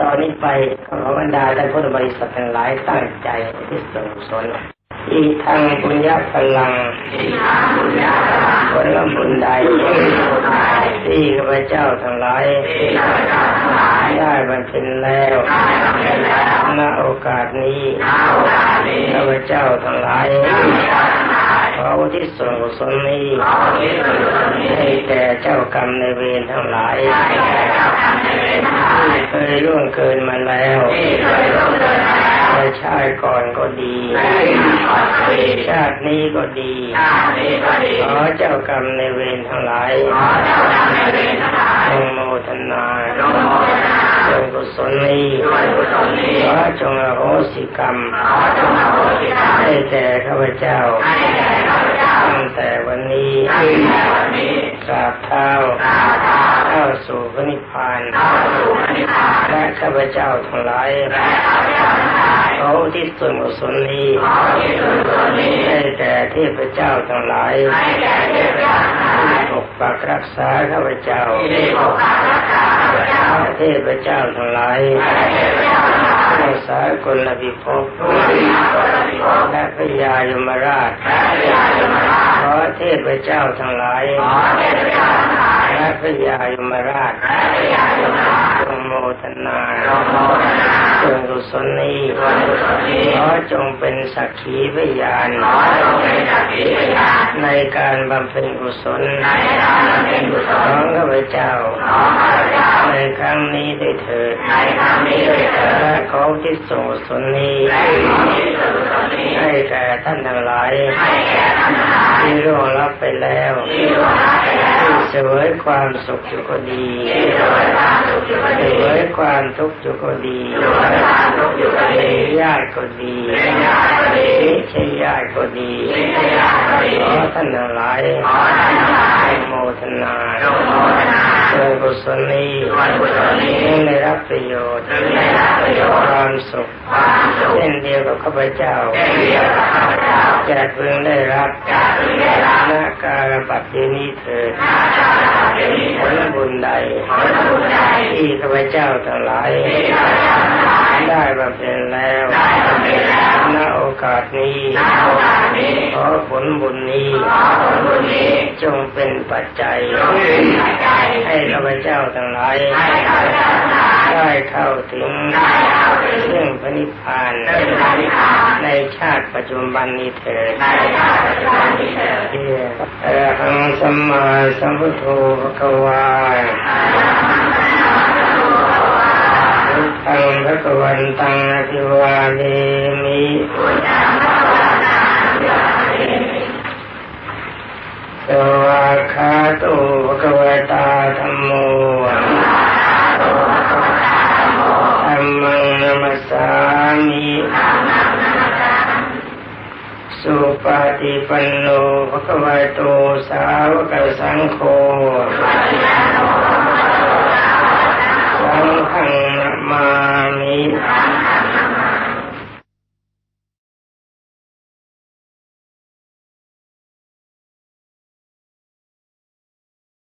ตอนนี้ไปขอบรรดาท่านพุทธบริษัททั้งหลายตั้งใจที่ส่งสนอีกทางบุญญาพลังผลบุญใดที่ข้าพเจ้าทั้งหลายได้บรรพินแล้วณโอกาสนี้ข้าพเจ้าทั้งหลาย ขออุที่ส่วนกุศลนี้ให้แก่เจ้ากรรมในเวรทั้งหลายที่เคยล่วงเกินมาแล้วในชาติก่อนก็ดีชาตินี้ก็ดีขอเจ้ากรรมในเวรทั้งหลายจงโมทนาจงกุศลนี้ขอจงอโหสิกรรมให้แก่ข้าพเจ้า ราบเท้าเข้าสู่พระนิพพานและข้าพเจ้าทั้งหลายเขาที่ส่วนกุศลนี้ให้แก่เทพเจ้าทั้งหลายที่ปกปักรักษาข้าพเจ้าและเทพเจ้าทั้งหลายทั้งสากลพิภพ และพญายมราชขอเทพเจ้าทั้งหลายและพญายมราชจงโมทนาจงกุศลนี้ขอจงเป็นสักขีพยานในการบำเพ็ญกุศลของข้าพเจ้าในครั้งนี้ได้เถิดและขอที่ส่งกุศลนี้ ให้แก่ท่านทั้งหลายที่ร่วงรับไปแล้วที่เสวยความสุขอยู่ก็ดีเสวยความทุกข์อยู่ก็ดีเป็นญาติก็ดีไม่ใช่ญาติก็ดีขอท่านทั้งหลายให้โมทนาเชิญกุศลนี้ให้ได้รับประโยชน์ความสุข เช่นเดียวกับข้าพเจ้าจะพึงได้รับณการบัตินี้เถิดผลบุญใดที่ข้าพเจ้าทั้งหลายได้บำเพ็ญแล้วณโอกาสนี้ขอผลบุญนี้ จงเป็นปัจจัย ให้ข้าพเจ้าทั้งหลายได้เข้าถึง ซึ่งพระนิพพานในชาติปัจจุบันนี้เถิดเอหังสัมมาสัมพุทโธภะคะวาพุทธังภะคะวันตังอภิวาเทมิสวากขาโตภะคะวตาธัมโมธัมมังนัมสสามิ สุปฏิปันโนภะควาโตสาวกสังโฆ